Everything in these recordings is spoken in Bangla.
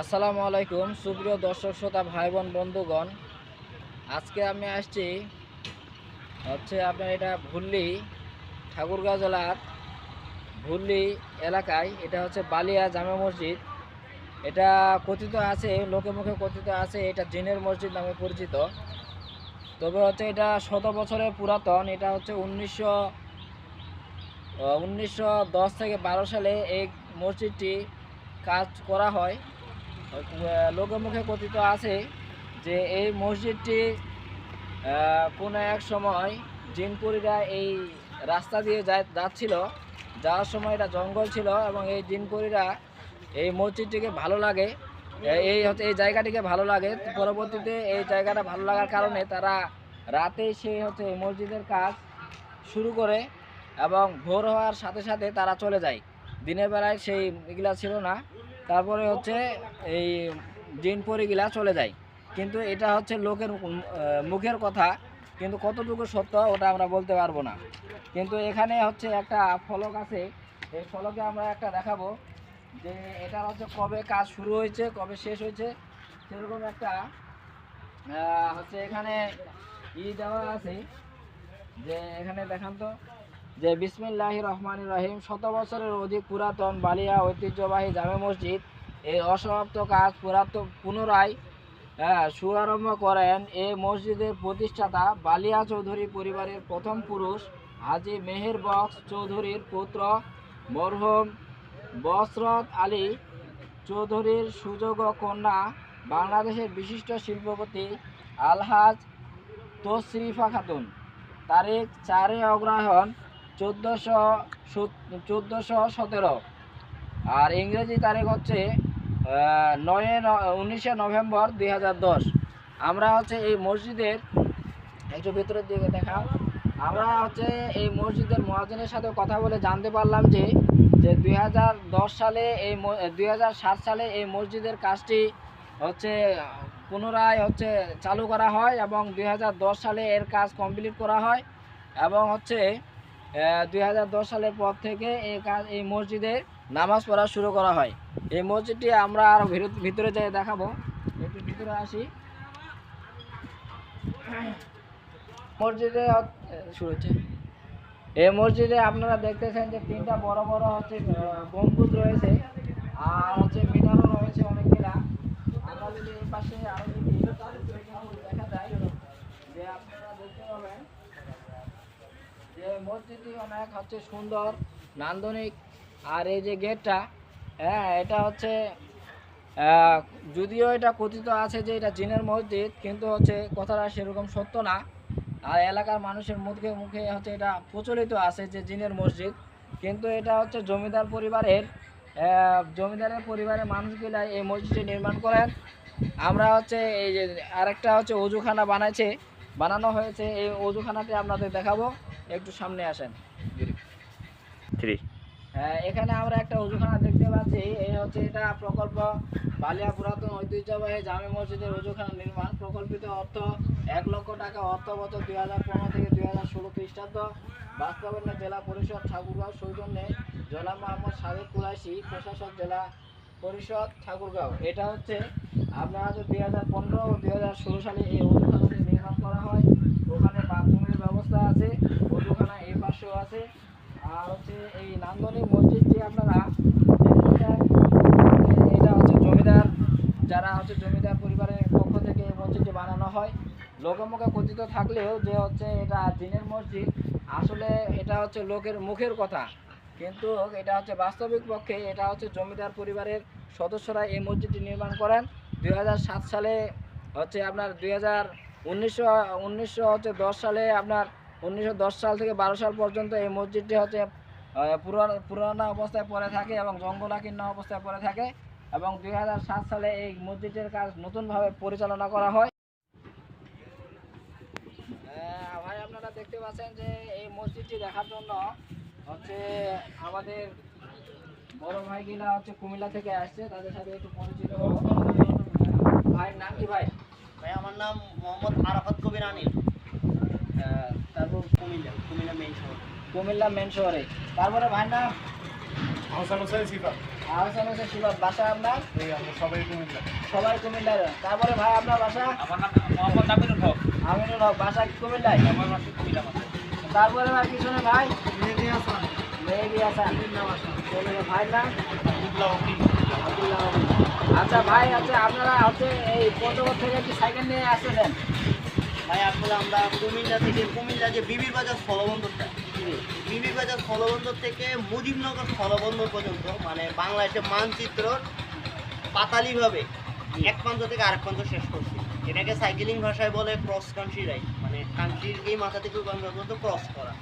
আসসালামু আলাইকুম, সুপ্রিয় দর্শক, শ্রোতা ভাই বোন বন্ধুগণ। আজকে আমি আসছি হচ্ছে আপনার এটা ভুল্লি, ঠাকুরগাঁও জেলার ভুল্লি এলাকায়। এটা হচ্ছে বালিয়া জামে মসজিদ। এটা কথিত আছে, লোকে মুখে কথিত আছে, এটা জিনের মসজিদ নামে পরিচিত। তবে হচ্ছে এটা শত বছরের পুরাতন। এটা হচ্ছে উনিশশো উনিশশো থেকে বারো সালে এই মসজিদটি কাজ করা হয়। আহ, লোকে মুখে কথিত আছে যে এই মসজিদটি কোনো এক সময় জিনপুরীরা এই রাস্তা দিয়ে যাচ্ছিল। যাওয়ার সময় এটা জঙ্গল ছিল এবং এই জিনপুরীরা এই মসজিদটিকে ভালো লাগে। এই হচ্ছে এই জায়গাটিকে ভালো লাগে। পরবর্তীতে এই জায়গাটা ভালো লাগার কারণে তারা রাতে সে হচ্ছে মসজিদের কাজ শুরু করে এবং ভোর হওয়ার সাথে সাথে তারা চলে যায়। দিনের বেলায় সেই এগুলা ছিল না। তারপরে হচ্ছে এই জিন পরিগুলা চলে যায়। কিন্তু এটা হচ্ছে লোকের মুখের কথা, কিন্তু কতটুকু সত্য ওটা আমরা বলতে পারব না। কিন্তু এখানে হচ্ছে একটা ফলক আছে, এই ফলকে আমরা একটা দেখাবো যে এটা হচ্ছে কবে কাজ শুরু হয়েছে, কবে শেষ হয়েছে। সেরকম একটা হচ্ছে এখানে ই দেওয়া আছে, যে এখানে দেখান তো। যে বিসমিল্লাহ রহমান রহিম, শত বছরের অধিক পুরাতন বালিয়া ঐতিহ্যবাহী জামে মসজিদ। এই অসমাপ্ত কাজ পুরাতন পুনরায় শুভারম্ভ করেন এই মসজিদের প্রতিষ্ঠাতা বালিয়া চৌধুরী পরিবারের প্রথম পুরুষ হাজি মেহের বক্স চৌধুরীর পুত্র মরহুম বসরত আলী চৌধুরীর সুযোগ কন্যা বাংলাদেশের বিশিষ্ট শিল্পপতি আলহাজ তশরিফা খাতুন। তারিখ চারই অগ্রহায়ণ চোদ্দোশো চোদ্দোশো সতেরো। আর ইংরেজি তারিখ হচ্ছে নয় উনিশে নভেম্বর দুই হাজার দশ। আমরা হচ্ছে এই মসজিদের, একটু ভেতরের দিকে দেখা আমরা হচ্ছে এই মসজিদের মহাজনের সাথে কথা বলে জানতে পারলাম যে যে দু হাজার দশ সালে এই দুই হাজার সাত সালে এই মসজিদের কাজটি হচ্ছে, পুনরায় হচ্ছে চালু করা হয় এবং দু হাজার দশ সালে এর কাজ কমপ্লিট করা হয়। এবং হচ্ছে দুই সালের পর থেকে এই কাজ, এই মসজিদে নামাজ পড়া শুরু করা হয়। এই মসজিদটি আমরা আরও ভিতরে যাই দেখাবো। একটু ভিতরে আসি। মসজিদে শুরু হচ্ছে। এই মসজিদে আপনারা দেখতেছেন যে তিনটা বড় বড় হচ্ছে গম্বুজ রয়েছে আর হচ্ছে মিনারও রয়েছে অনেকগুলা। আমরা যদি এই পাশে আরও যদি দেখা যায় যে আপনারা দেখতে পাবেন যে মসজিদটি অনেক হচ্ছে সুন্দর, নান্দনিক। আর এই যে গেটটা হ্যাঁ এটা হচ্ছে যদিও এটা কথিত আছে যে এটা জিনের মসজিদ, কিন্তু হচ্ছে কথাটা সেরকম সত্য না। আর এলাকার মানুষের মুখে মুখে হচ্ছে এটা প্রচলিত আছে যে জিনের মসজিদ। কিন্তু এটা হচ্ছে জমিদার পরিবারের জমিদারের পরিবারের মানুষগুলা এই মসজিদটি নির্মাণ করেন। আমরা হচ্ছে এই যে আরেকটা হচ্ছে অজুখানা বানাইছে। বানানো হয়েছে। এই অজুখানাতে আপনাদের দেখাবো। একটু সামনে আসেন। থ্রি হ্যাঁ, এখানে আমরা একটা অজুখানা দেখতে পাচ্ছি। এই হচ্ছে এটা প্রকল্প বালিয়া পুরাতন ঐতিহ্যবাহী জামে মসজিদের অজুখানা নির্মাণ। প্রকল্পিত অর্থ এক লক্ষ টাকা অর্থ বছর দুই হাজার পনেরো থেকে দুই হাজার ষোলো খ্রিস্টাব্দ। বাস্তবায়নে জেলা পরিষদ ঠাকুরগাঁও সৌজন্যে জেলা মোহাম্মদ সাবেক কুরাইশি প্রশাসক জেলা পরিষদ ঠাকুরগাঁও। এটা হচ্ছে আপনারা দুই হাজার পনেরো ও দুই হাজার ষোলো সালে এই অজুখানাটি নির্মাণ করা হয় ওখানে ব্যবস্থা আছে অজুখানা এই পাশেও আছে। আর হচ্ছে এই নান্দনিক মসজিদটি আপনারা এটা হচ্ছে জমিদার, যারা হচ্ছে জমিদার পরিবারের পক্ষ থেকে এই মসজিদটি বানানো হয়। লোকমুখে কথিত থাকলেও যে হচ্ছে এটা দিনের মসজিদ, আসলে এটা হচ্ছে লোকের মুখের কথা। কিন্তু এটা হচ্ছে বাস্তবিক পক্ষে এটা হচ্ছে জমিদার পরিবারের সদস্যরা এই মসজিদটি নির্মাণ করেন। দু হাজার সাত সালে হচ্ছে আপনার দুই হাজার উনিশশো হচ্ছে দশ সালে আপনার উনিশশো দশ সাল থেকে বারো সাল পর্যন্ত এই মসজিদটি হচ্ছে পুরানো পুরানো অবস্থায় পড়ে থাকে এবং জঙ্গলাকীর্ণ অবস্থায় পড়ে থাকে এবং দুই হাজার সাত সালে এই মসজিদের কাজ নতুনভাবে পরিচালনা করা হয়। ভাই আপনারা দেখতে পাচ্ছেন যে এই মসজিদটি দেখার জন্য হচ্ছে আমাদের বড় ভাইগুলা হচ্ছে কুমিল্লা থেকে আসছে তাদের সাথে একটু পরিচিত ভাইয়ের নাম কি ভাই? ভাই আমার নাম মোহাম্মদ আরাফাত কবির আনিল। কুমিল্লা কুমিল্লা মেইন শহর। কুমিল্লা মেন শহরে তারপরে হোসেন আহসান হোসেন বাসা আপনার? এই আমরা সবাই কুমিল্লা। সবাই কুমিল্লার। তারপরে ভাই আপনার বাসা? আমার নাম মোহাম্মদ আমিনুল হক। আমিনুল হক বাসা কুমিল্লায়? আমার বাসা কুমিল্লা তারপরে ভাই পিছনে ভাই? মেহেদি হাসান। মেহেদি হাসান। ভাই না? আব্দুল্লাহ আব্দুল্লাহ আচ্ছা ভাই আচ্ছা আপনারা হচ্ছে এই পঞ্চগড় থেকে কি সাইকেল নিয়ে আসতেছেন ভাই আসলে আমরা কুমিল্লা থেকে কুমিল্লা যে বিবির বাজার স্থলবন্দরটা বিবির বাজার স্থলবন্দর থেকে মুজিবনগর স্থলবন্দর পর্যন্ত মানে বাংলাদেশের মানচিত্র পাতালিভাবে এক প্রান্ত থেকে আরেক প্রান্ত শেষ করছি। এটাকে সাইকেলিং ভাষায় বলে ক্রস কান্ট্রি রাইড মানে কান্ট্রির এই মাথা থেকে ওই মাথা পর্যন্ত ক্রস করা।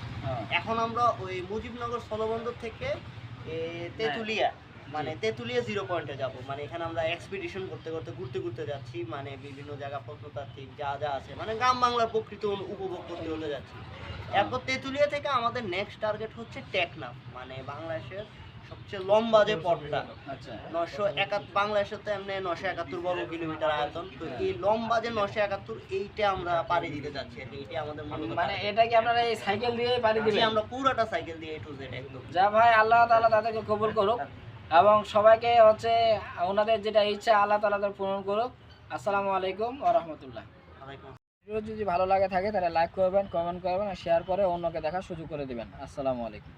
এখন আমরা ওই মুজিবনগর স্থলবন্দর থেকে তেঁতুলিয়া মানে তেঁতুলিয়া জিরো পয়েন্টে যাব। মানে এখানে আমরা এক্সপিডিশন করতে করতে ঘুরতে ঘুরতে যাচ্ছি। মানে বিভিন্ন জায়গা প্রত্নতাত্ত্বিক যা যা আছে। মানে গ্রাম বাংলার প্রকৃতি উপভোগ করতে করতে যাচ্ছি। এরপর তেঁতুলিয়া থেকে আমাদের নেক্সট টার্গেট হচ্ছে টেকনাফ। মানে বাংলাদেশের সবচেয়ে লম্বা যে পথটা। আচ্ছা। নশো একাত্তর বাংলাদেশের তো এমনি নশো একাত্তর বর্গ কিলোমিটার আয়তন। তো এই লম্বা যে নশো একাত্তর এইটা আমরা পাড়ি দিতে যাচ্ছি। এইটা আমাদের মানে এটা কি আপনারা এই সাইকেল দিয়ে পাড়ি দিবেন? আমরা পুরোটা সাইকেল দিয়ে টু জেড একদম। যা ভাই আল্লাহ তাআলা তাদেরকে কবুল করুক। এবং সবাইকে হচ্ছে ওনাদের যেটা ইচ্ছা আল্লাহ তালা তার পূরণ করুক। আসসালামু আলাইকুম ওয়া রহমতুল্লাহ। ভিডিও যদি ভালো লাগে থাকে তাহলে লাইক করবেন কমেন্ট করবেন আর শেয়ার করে অন্যকে দেখার সুযোগ করে দেবেন। আসসালামু আলাইকুম।